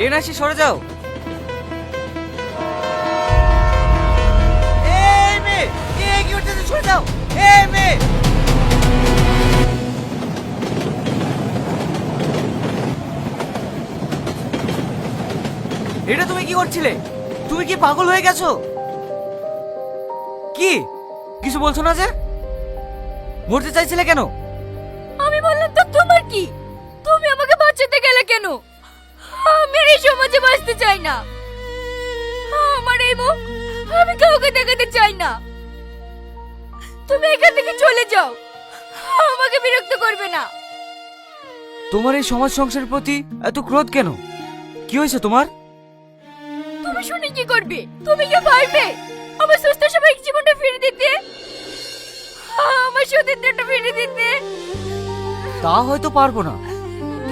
Train আসি সরে যাও। সরে যাও। এটা তুমি কি করছিলে? তুমি কি পাগল হয়ে গেছো? কি? কিছু বলছো না যে? মরতে চাইছিলে কেন? আমি বললাম তো তোমার কি? তুমি আমাকে বাঁচাতে গেলে কেন? এই সমাজে বাঁচতে চাই না। আমার এই মুখ আমি কাউকে দেখাতে চাই না। তুমি এখান থেকে চলে যাও। আমাকে বিরক্ত করবে না। তোমার এই সমাজ সংসারের প্রতি এত ক্রোধ কেন? কি হয়েছে তোমার? তুমি শুনে কি করবে? তুমি কি পারবে? আমার সুস্থ স্বাভাবিক জীবনটা ফিরে দিতে? আমার সতীত্বটা ফিরে দিতে? তা হয়তো পারব না।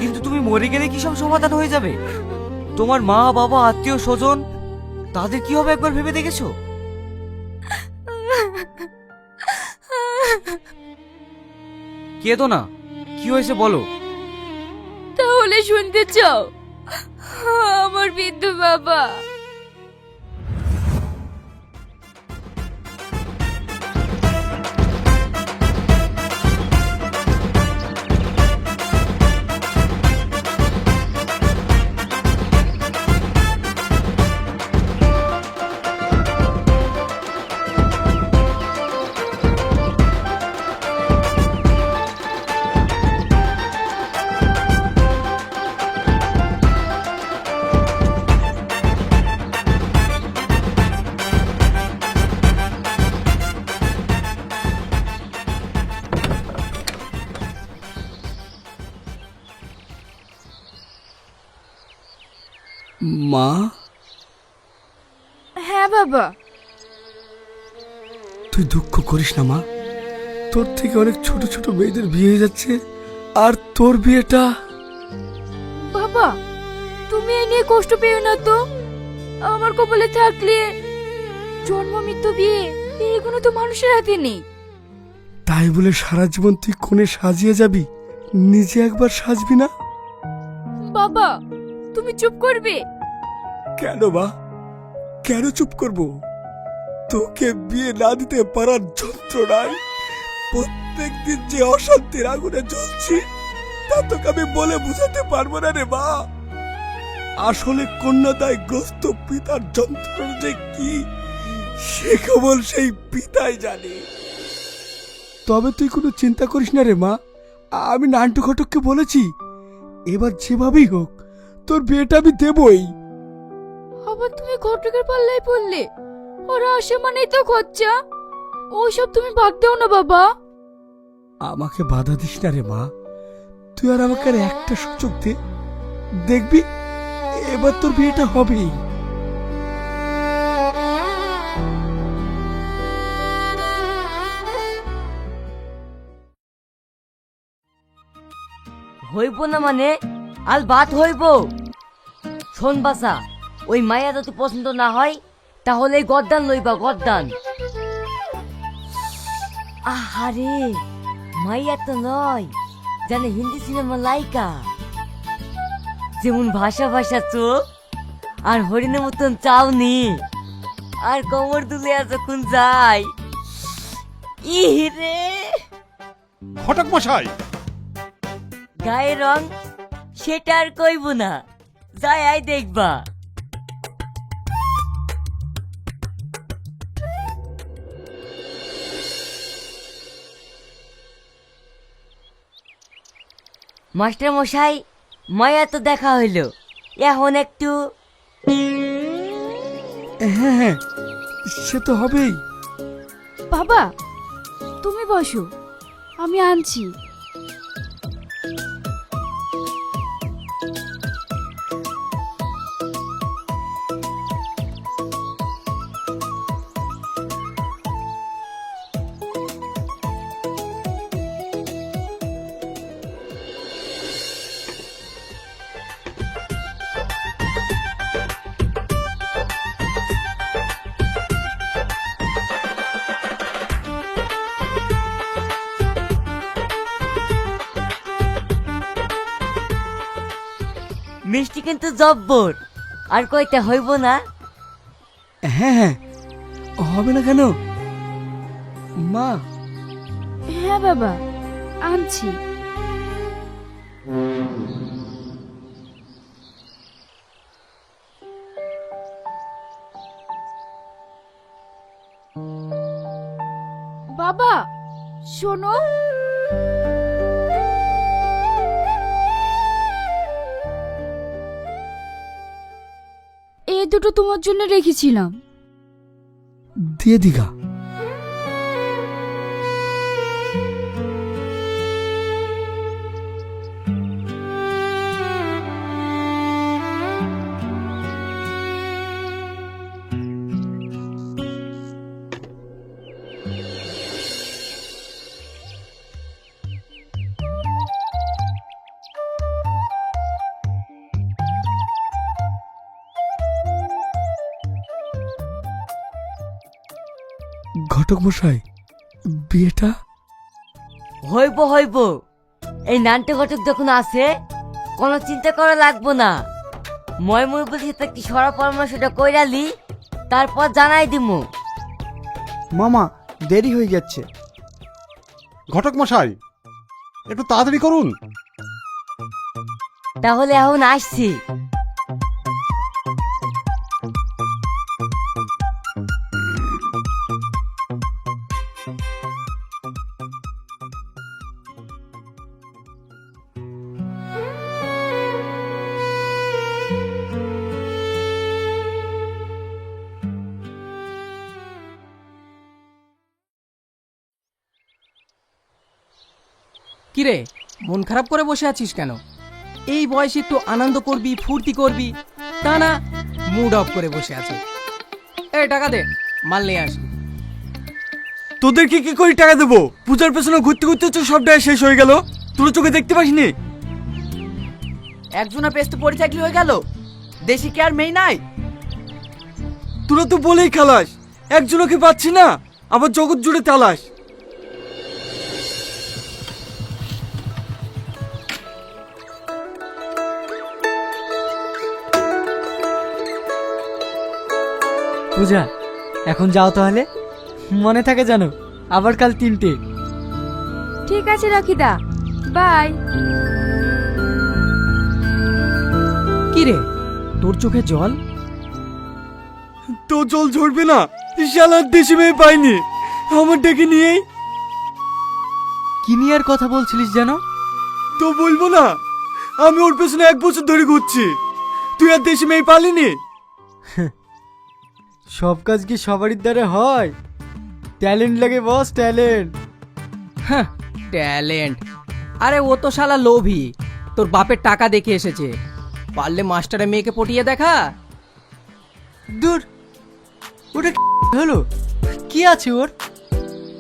কিন্তু তুমি মরে গেলে কি সব সমাধান হয়ে যাবে? তোমার মা, বাবা, আত্মীয়, স্বজন, তাদের কি হবে একবার ভেবে দেখেছ? কেঁদো না কি হয়েছে বলো। তাহলে শুনতে চাও। আমার বিদ্যু বাবা। তুই দুঃখ করিস না মা। তোর থেকে অনেক ছোট ছোট মেয়েদের বিয়ে হয়ে যাচ্ছে আর তোর বিয়েটা বাবা তুমি এ নিয়ে কষ্ট পেও না তো। আমার কপালে থাকলে জন্ম মৃত্যু বিয়ে এগুলো তো মানুষের হাতে নেই। তাই বলে সারা জীবন তুই কোণে সাজিয়ে যাবি? নিজে একবার সাজবি না? বাবা তুমি চুপ করবে। কেন বা কেন চুপ করব? তোকে বিয়ে না দিতে পারার যন্ত্রণায় প্রত্যেক দিন যে অশান্তির আগুনে জ্বলছি, তা তোকে আমি বলে বুঝাতে পারব না রে মা। আসলে কন্যাদায় গ্রস্ত পিতার যন্ত্রণা যে কি, সে কেবল সেই পিতাই জানে। তবে তুই কোনো চিন্তা করিস না রে মা। আমি নান্টু ঘটককে বলেছি, এবার যেভাবেই হোক, তোর বিয়েটা আমি দেবই। আবার তুমি ঘটকের পাল্লায় পড়লে? ওরা আসে মানেই তো খরচা। ওইসব তুমি ভাগ দাও না বাবা। আমাকে বাধা দিস না রে মা। তুই আর আমাকে আর একটা সুযোগ দে। দেখবি এবার তোর বিয়েটা হবেই। হইব না মানে? আল বাত হইব। শোন বাসা ওই মায়া যদি পছন্দ না হয় তাহলে গদ্দান লইবা গদ্দান। আহারে মাইয়া তো নয় জানে হিন্দি সিনেমা লাইকা। যেমন ভাষা ভাষা চোখ আর হরিণের মতন চাউনি। আর কোমর দুলে যখন যায় ইরে ঘটক মশাই। গায়ের রং সেটা আর কইব না। যাই আই দেখবা। মাস্টার মশাই মায়া তো দেখা হইল। এখন একটু হ্যাঁ হ্যাঁ সে তো হবেই। বাবা তুমি বসো। আমি আনছি। কিন্তু জব্বর। আর কয়টা হইব না। হ্যাঁ হ্যাঁ। হবে না কেন? মা। হ্যাঁ বাবা। আনছি। বাবা শোনো। দুটো তোমার জন্য রেখেছিলাম। দিয়ে দিঘা। ঘটক মশাই বিয়েটা? হইব হইব। এই নানটে ঘটক যখন আসে কোনো চিন্তা করা লাগবো না। মই মই বলছি তা কি সরা পরামর্শটা কইরালি তারপর জানাই দিমু। মামা দেরি হয়ে যাচ্ছে। ঘটক মশাই একটু তাড়াতাড়ি করুন। তাহলে এখন আসছি। কিরে মন খারাপ করে বসে আছিস কেন? এই বয়সে একটু আনন্দ করবি ফুর্তি করবি তা না মুড অফ করে বসে আছে। এই টাকা দে মাল নিয়ে আস। তোদেরকে কি করে টাকা দেবো? পূজার পেছনে ঘুরতে ঘুরতে তো সবটাই শেষ হয়ে গেল। তোরা চোখে দেখতে পাসনি? একজনা পেস্ট পড়ে থাকলে হয়ে গেল। দেশি কি আর মেয়ে নাই? তোরা তো বলেই খালাস একজনকে পাচ্ছি না? আবার জগৎ জুড়ে তালাস। পূজা এখন যাও তাহলে। মনে থাকে জানো আবার কাল তিনটে। ঠিক আছে রাখিদা বাই। কিরে তোর চোখে জল? তো জল ঝরবে না শালার দেশে মেয়ে পাইনি। আমার ডেকে নিয়েই। কি নিয়ে আর কথা বলছিলিস জানো তো বলব না আমি ওর পেছনে এক বছর ধরে ঘুরছি। তুই আর দেশে মেয়ে পালিনি? সব কাজ কি সবারই দ্বারা হয়? ট্যালেন্ট লাগে বস ট্যালেন্ট। হ্যাঁ ট্যালেন্ট। আরে ও তো শালা লোভী। তোর বাপের টাকা দেখে এসেছে। পারলে মাস্টারে মেয়েকে পটিয়ে দেখা। দূর। ওটা কি হলো? কি আছে ওর?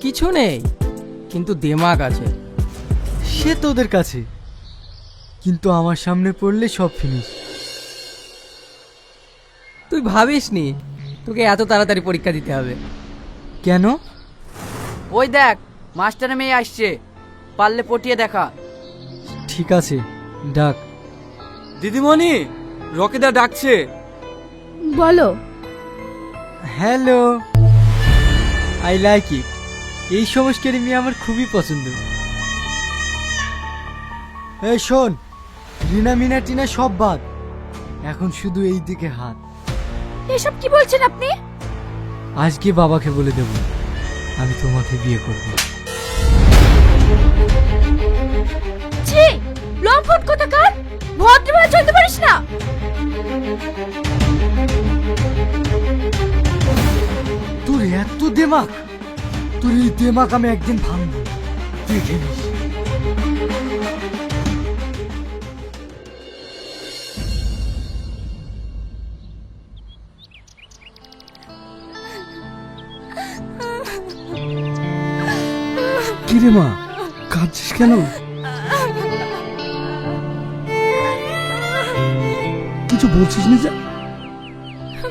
কিছু নেই কিন্তু দেমাগ আছে। সে তোদের কাছে। কিন্তু আমার সামনে পড়লে সব ফিনিশ তুই ভাবিস নি তোকে এত তাড়াতাড়ি পরীক্ষা দিতে হবে। কেন? ওই দেখ মাস্টার মেয়ে আসছে। পারলে পটিয়ে দেখা। ঠিক আছে ডাক। দিদিমণি রকেদা ডাকছে। বলো। হ্যালো। I like it. এই সংস্কারী মেয়ে আমার খুবই পছন্দ। এই শোন রিনা মিনা টিনা সব বাদ। এখন শুধু এই দিকে হাত। এসব কি বলছেন আপনি? আজকে বাবাকে বলে দেব আমি তোমাকে বিয়ে করব। ছি লম্পট কোথাকার? ভদ্রভাবে চলতে পারিস না। তোর এত দেমাক তোর এই দেমাক আমি একদিন ভাঙবো। দেখে নিস। কিরে মা কাঁদছিস কেন? কিছু বলছিস না যে?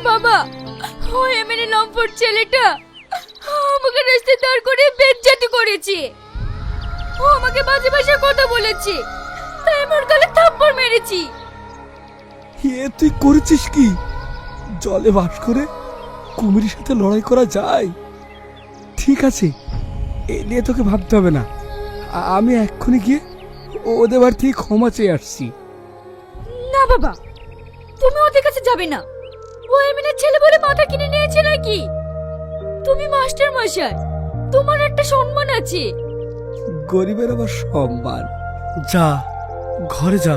বাবা ওই এমএনএ লম্পট ছেলেটা আমাকে রাস্তায় দাঁড় করে বেজ্জাতি করেছে। ও আমাকে বাজে ভাষায় কথা বলেছে তাই আমার গালে থাপ্পড় মেরেছি। এ তুই করেছিস কি? জলে বাস করে কুমিরের সাথে লড়াই করা যায়? ঠিক আছে এ নিয়ে তোকে ভাবতে হবে না। আমি এক্ষুনি গিয়ে ওদের বাড়ি থেকে ক্ষমা চেয়ে আসছি। না বাবা তুমি ওদের কাছে যাবে না। ও এমনি ছেলে বলে মাথা কিনে নিয়েছে নাকি? তুমি মাস্টার মশাই তোমার একটা সম্মান আছে। গরিবের আবার সম্মান। যা ঘরে যা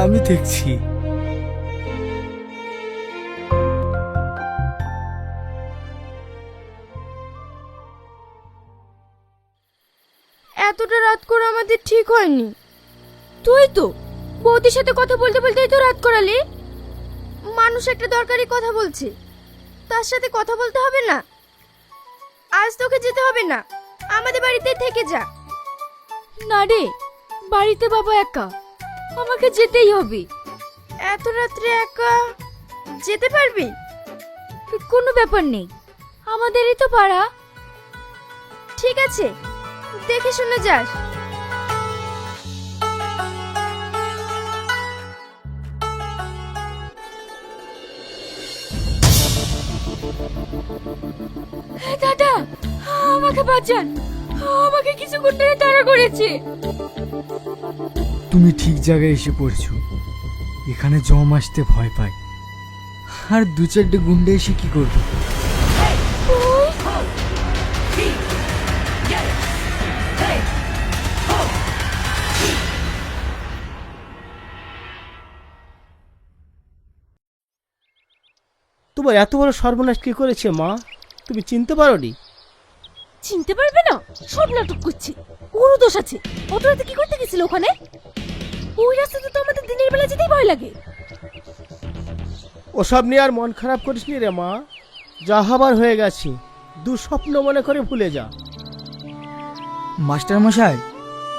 আমি দেখছি। আমাদের ঠিক হয়নি। তুই তো বৌদির সাথে কথা বলতে বলতেই তো রাত করালি। মানুষ একটা দরকারি কথা বলছে। তার সাথে কথা বলতে হবে না। আজ তোকে যেতে হবে না। আমাদের বাড়িতে থেকে যা। না রে বাড়িতে বাবা একা। আমাকে যেতেই হবে। এত রাত্রে একা যেতে পারবি? কোনো ব্যাপার নেই। আমাদেরই তো পাড়া। ঠিক আছে দেখে শুনে যাস। আমাকে বাঁচান। আমাকে কিছু করতে তাড়া করেছে। তুমি ঠিক জায়গায় এসে পড়ছো। এখানে জম আসতে ভয় পায়। আর দু চারটে গুন্ডে এসে কি করবে? তোমার এত বড় সর্বনাশ কি করেছে মা? তুমি চিনতে পারোনি? চিনতে পারবে না? সব নাটক করছে। ওরও দোষ আছে। অত রাতে কি করতে গেছিল ওখানে? ওই রাস্তাতে তো আমাদের দিনের বেলা যেতেই ভয় লাগে। ওসব নিয়ে আর মন খারাপ করিস নি রে মা। যা হবার হয়ে গেছে। দুঃস্বপ্ন মনে করে ভুলে যা। মাস্টার মশাই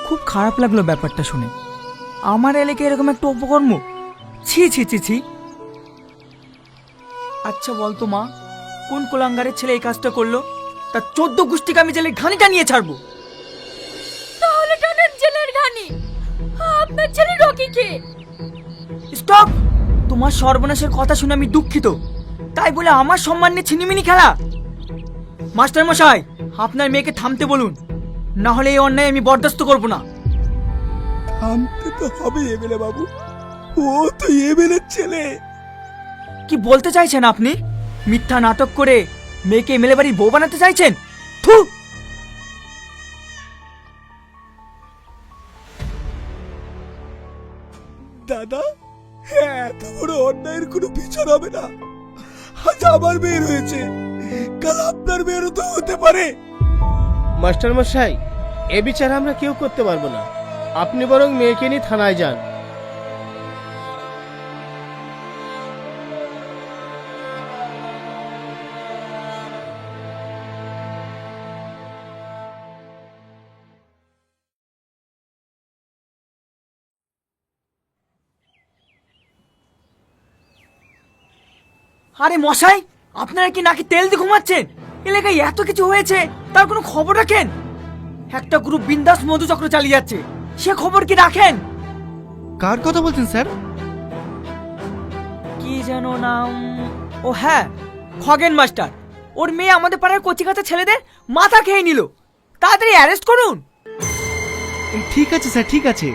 খুব খারাপ লাগল ব্যাপারটা শুনে। আমার এলাকায় এরকম একটা অপকর্ম ছি ছি ছি ছি। আচ্ছা বলতো মা কোন কোলাঙ্গারের ছেলে এই কাজটা করল? তার চোদ্দ গোষ্ঠীকে আমি জেলে ঘানিটা নিয়ে ছাড়বো। তাহলে টানেন জেলের ঘানি। আপনার ছেলে রকি কে? স্টপ! তোমার সর্বনাশের কথা শুনে আমি দুঃখিত। তাই বলে আমার সম্মান নিয়ে ছিনিমিনি খেলা। মাস্টার মশাই আপনার মেয়েকে থামতে বলুন। না হলে এই অন্যায় আমি বরদাস্ত করব না। থামতে তো হবে এমএলএ বাবু। ও তো এমএলএ ছেলে। কি বলতে চাইছেন আপনি? মিথ্যা নাটক করে মেয়েকে এমএলএ বাড়ির বউ বানাতে চাইছেন? থু! দাদা এত বড় অন্যায়ের কোনো বিচার হবে না। আজ আমার মেয়ের হয়েছে কাল আপনার মেয়েরও তো হতে পারে। মাস্টার মশাই এ বিচার আমরা কেউ করতে পারব না। আপনি বরং মেয়েকে নিয়ে থানায় যান। আরে মশাই আপনারা কি নাকি তেল দিয়ে ঘুমাচ্ছেন? এলাকায় এত কিছু হয়েছে তার কোনো খবর রাখেন? একটা গ্রুপ বিন্দাস মধুচক্র চালিয়ে যাচ্ছে সে খবর কি রাখেন? কার কথা বলছেন স্যার? কি যেন নাম? ও হ্যাঁ খগেন মাস্টার। ওর মেয়ে আমাদের পাড়ার কচিকাতা ছেলেদের মাথা খেয়ে নিল। তাড়াতাড়ি অ্যারেস্ট করুন। ঠিক আছে স্যার ঠিক আছে।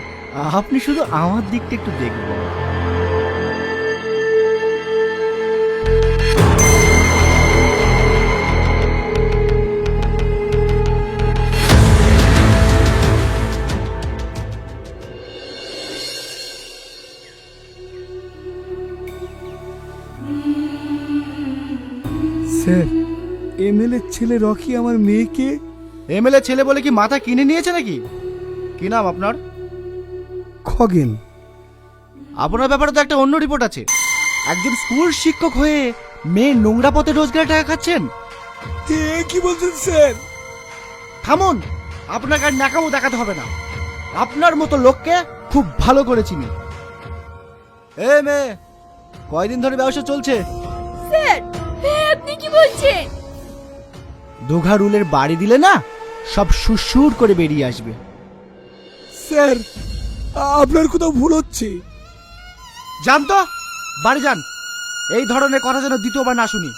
আপনি শুধু আমার দিকটা একটু দেখবেন। এমএলএ ছেলে রকি আমার মেয়েকে এমএলএ ছেলে বলে কি মাথা কিনে নিয়েছে নাকি? কি নাম আপনার? খগেন। আপনার ব্যাপারে তো একটা অন্য রিপোর্ট আছে। একজন স্কুল শিক্ষক হয়ে মেয়ে নোংরা পথে রোজগার টাকা খাচ্ছেন? এ কি বলছেন স্যার? থামুন আপনাকে আর ন্যাকামো দেখাতে হবে না। আপনার মতো লোককে খুব ভালো করে চিনি। এ মেয়ে কয়দিন ধরে ব্যবসা চলছে? স্যার আপনি কি বলছেন? দুঘা রুলের বাড়ি দিলে না সব সুসুর করে বেরিয়ে আসবে। স্যার আপনার কোথাও ভুল হচ্ছে। জানতো বাড়ি যান। এই ধরনের কথা যেন দ্বিতীয়বার না শুনি।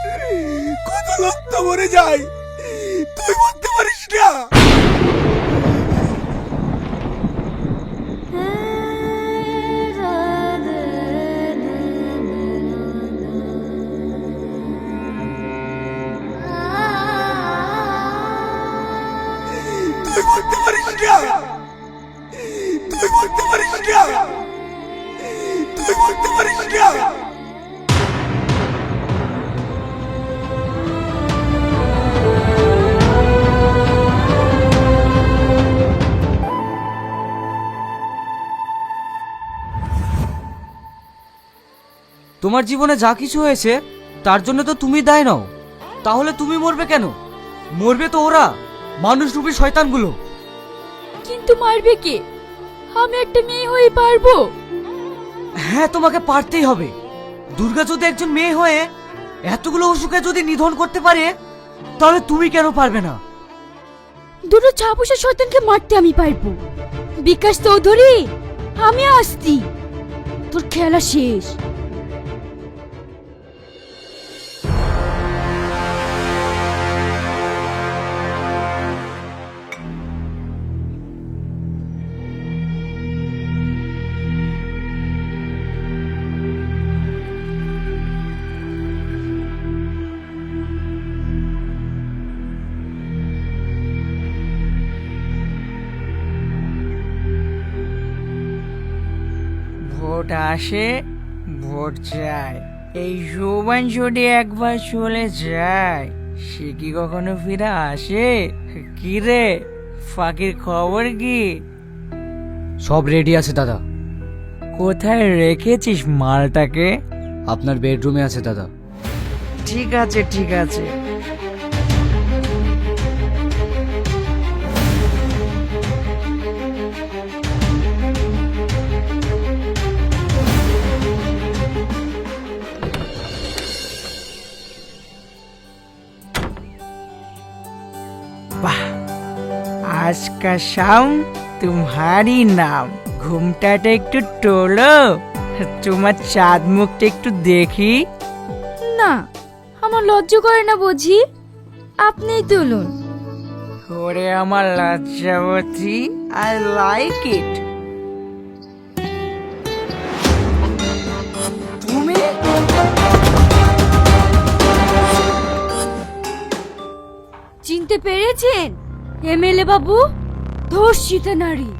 কত লোক তো মরে যায়? তুই বলতে পারিস না। তুই বলতে পারিস না। তুই বলতে পারিস না। তুই বলতে পারিস না। তোমার জীবনে যা কিছু হয়েছে তার জন্য তো তুমি দায় নাও। তাহলে তুমি মরবে কেন? মরবে তো ওরা মানুষ রূপী শয়তানগুলো। কিন্তু মারবে কে? আমি একটা মেয়ে হয়ে পারব। হ্যাঁ তোমাকে পারতেই হবে। দুর্গা যদি একজন মেয়ে হয়ে এতগুলো অসুখে যদি নিধন করতে পারে তাহলে তুমি কেন পারবে না? দুটো ছাপুষা শয়তানকে মারতে আমি পারব। বিকাশ চৌধুরী আমি আসছি। তোর খেলা শেষ। ভোট আসে ভোট যায়। এই যৌবন যদি একবার চলে যায় সে কি কখনো ফিরে আসে? কি রে ফাঁকির খবর কি? সব রেডি আছে দাদা। কোথায় রেখেছিস মালটাকে? আপনার বেডরুমে আছে দাদা। ঠিক আছে ঠিক আছে। का शाम तुम्हारी নাম ঘুমটাটা একটু টোলো তোমার চাঁদ মুখটা একটু দেখি না আমার লজ্জা করে না বুঝি আপনিই তুলুন ওরে আমার লজ্জাবতী আই লাইক ইট তুমি চিনতে পেরেছেন এমএলএ বাবু ধর্ষিতা নারী।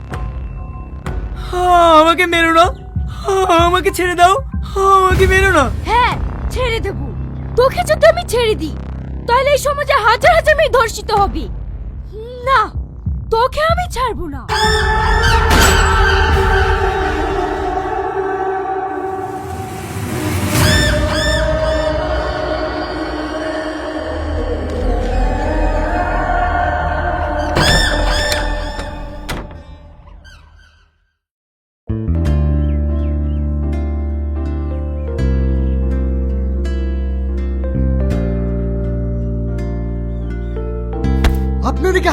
আমাকে মেরো না। আমাকে ছেড়ে দাও। আমাকে মেরো না। হ্যাঁ ছেড়ে দেব। তোকে যদি আমি ছেড়ে দিই তাহলে এই সমাজে হাজার হাজার মেয়ে ধর্ষিত হবে। না তোকে আমি ছাড়বো না।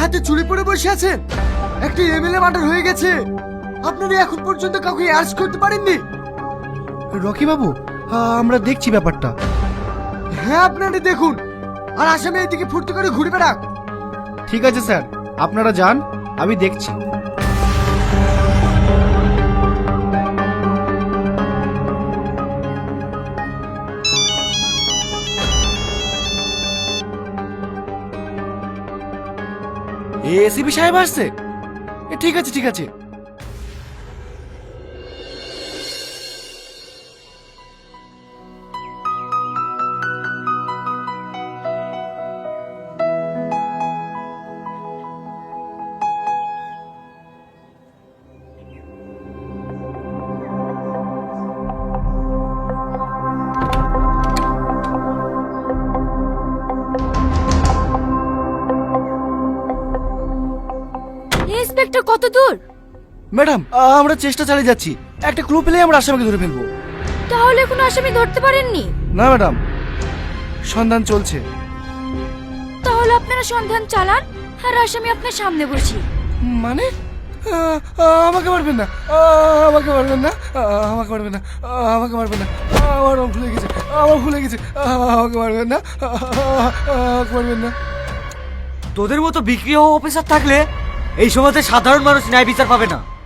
হাতে চুরি পরে বসে আছেন? একটা এমএলএ মার্ডার হয়ে গেছে। আপনারা এখন পর্যন্ত কাউকে অ্যারেস্ট করতে পারেননি। রকি বাবু আমরা দেখছি ব্যাপারটা। হ্যাঁ আপনারা দেখুন। আর আসামে এদিকে ফুর্তি করে ঘুরে বেড়াক। ঠিক আছে স্যার। আপনারা যান আমি দেখছি। এসিপি সাহেব আসছে। এ, ঠিক আছে ঠিক আছে। ম্যাডাম আমরা চেষ্টা চালিয়ে যাচ্ছি। একটা ক্লু পেলেই আমরা আসামিকে ধরে ফেলব। তাহলে কোনো আসামি ধরতে পারেননি? না ম্যাডাম। সন্ধান চলছে। তাহলে আপনারা সন্ধান চালান আর আসামি আপনার সামনে বসি। মানে? আমাকে মারবেন না। আমাকে মারবেন না। আহ, আমাকে মারবেন না। আমাকে মারবেন না। আমার রং ভুলে গেছে। আমার ভুলে গেছে। আমাকে মারবেন না। আমাকে মারবেন না। তোদের মতো বিক্রি হওয়া অফিসার থাকলে এই সময়তে সাধারণ মানুষ ন্যায় বিচার পাবে না।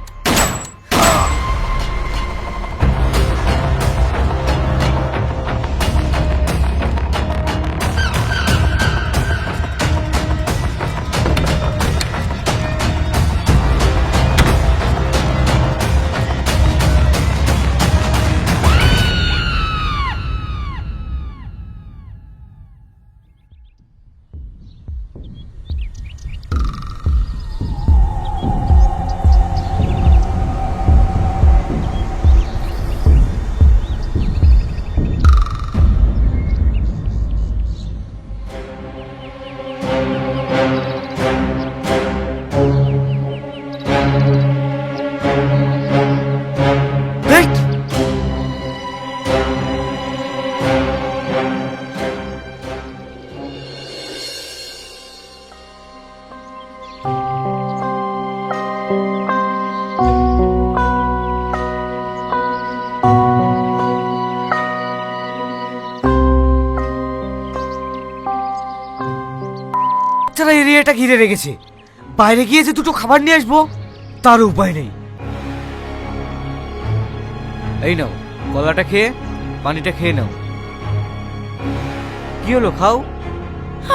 এরিয়াটা ঘিরে রেখেছে। বাইরে গিয়ে যে দুটো খাবার নিয়ে আসব তার উপায় নেই। এই নাও কলাটা খেয়ে পানিটা খেয়ে নাও। কি হলো খাও?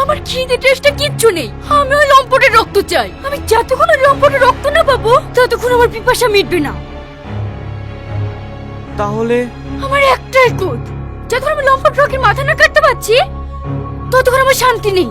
আমার খিদে টেস্টে কিচ্ছু নেই। আমি ওই লম্পটের রক্ত চাই। আমি যতক্ষণ ওই লম্পটের রক্ত না পাবো ততক্ষণ আমার পিপাসা মিটবে না। তাহলে? আমার একটাই কোদ যতক্ষণ আমি লম্পট রকের মাথা না কাটতে পারছি ততক্ষণ আমার শান্তি নেই।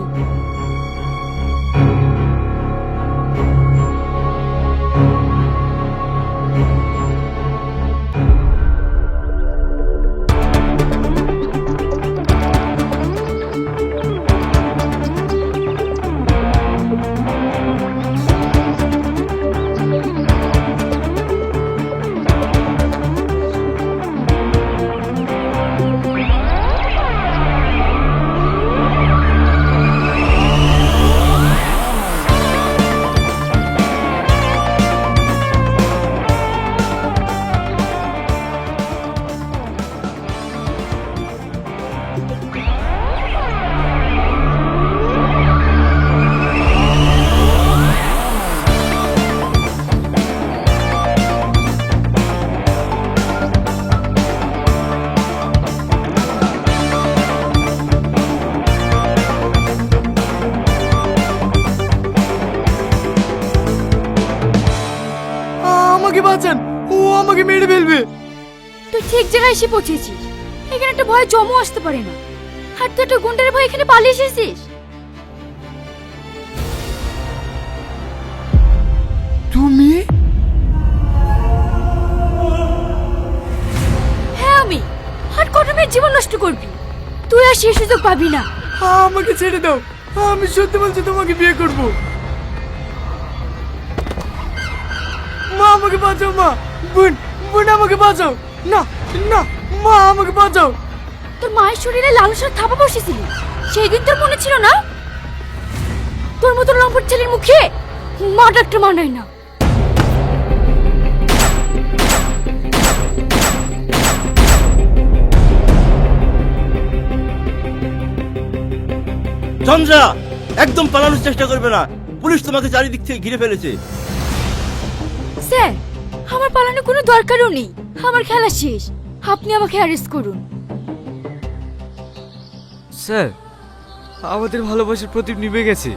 এসে পৌঁছেছিস এখানে একটা ভয় জমও আসতে পারে না। আর তুই একটা গুন্ডার ভয় এখানে পালিয়ে এসেছিস? তুমি? হ্যাঁ আমি। আর কত মেয়ের জীবন নষ্ট করবি? তুই আর সে সুযোগ পাবি না। আমাকে ছেড়ে দাও। আমি সত্যি বলছি তোমাকে বিয়ে করব। মা আমাকে বাঁচাও মা। বোন বোন আমাকে বাঁচাও। না না মা আমাকে বাঁচাও। তোর মায়ের শরীরে লালসার থাপা বসেছিল। সেই দিন তোর মনে ছিল না? তোর মতো লম্পট ছেলের মুখে মা ডাক্তার মানায় না। চন্দ্রা একদম পালানোর চেষ্টা করবে না। পুলিশ তোমাকে চারিদিক থেকে ঘিরে ফেলেছে। স্যার আমার পালানোর কোনো দরকারও নেই। আমার খেলা শেষ। আপনি আমাকে অ্যারেস্ট করুন। স্যার আমাদের ভালোবাসার প্রদীপ নিভে গেছে।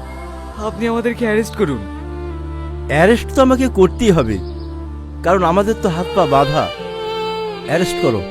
আপনি আমাদেরকে অ্যারেস্ট করুন। অ্যারেস্ট তো আমাকে করতেই হবে। কারণ আমাদের তো হাত পা বাধা। অ্যারেস্ট করো।